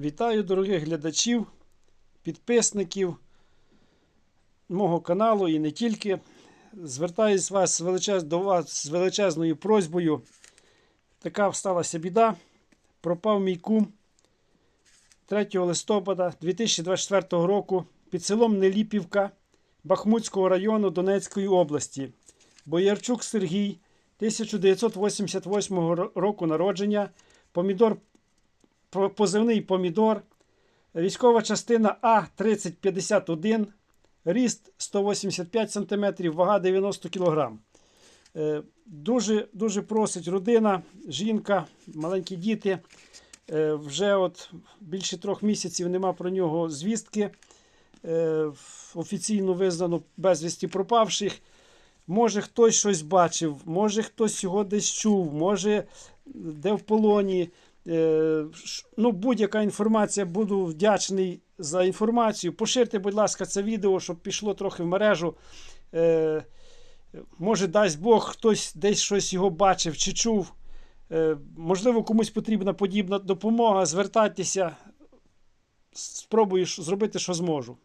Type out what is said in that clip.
Вітаю дорогих глядачів, підписників мого каналу і не тільки. Звертаюсь вас величез... до вас з величезною просьбою. Така сталася біда. Пропав мій кум 3 листопада 2024 року під селом Неліпівка Бахмутського району Донецької області. Боярчук Сергій 1988 року народження. Помідор по- позивний помідор, військова частина А3051, ріст 185 см, вага 90 кг. Е, Дуже, дуже просить родина, жінка, маленькі діти. Е, Вже от більше трьох місяців нема про нього звістки. Е, Офіційно визнано безвісті пропавших. Може хтось щось бачив, може хтось його десь чув, може де в полоні. Е, Ну, будь-яка інформація, буду вдячний за інформацію. Поширте, будь ласка, це відео, щоб пішло трохи в мережу. Е, Може, дасть Бог, хтось десь щось його бачив чи чув. Е, Можливо, комусь потрібна подібна допомога. Звертайтеся, спробую зробити, що зможу.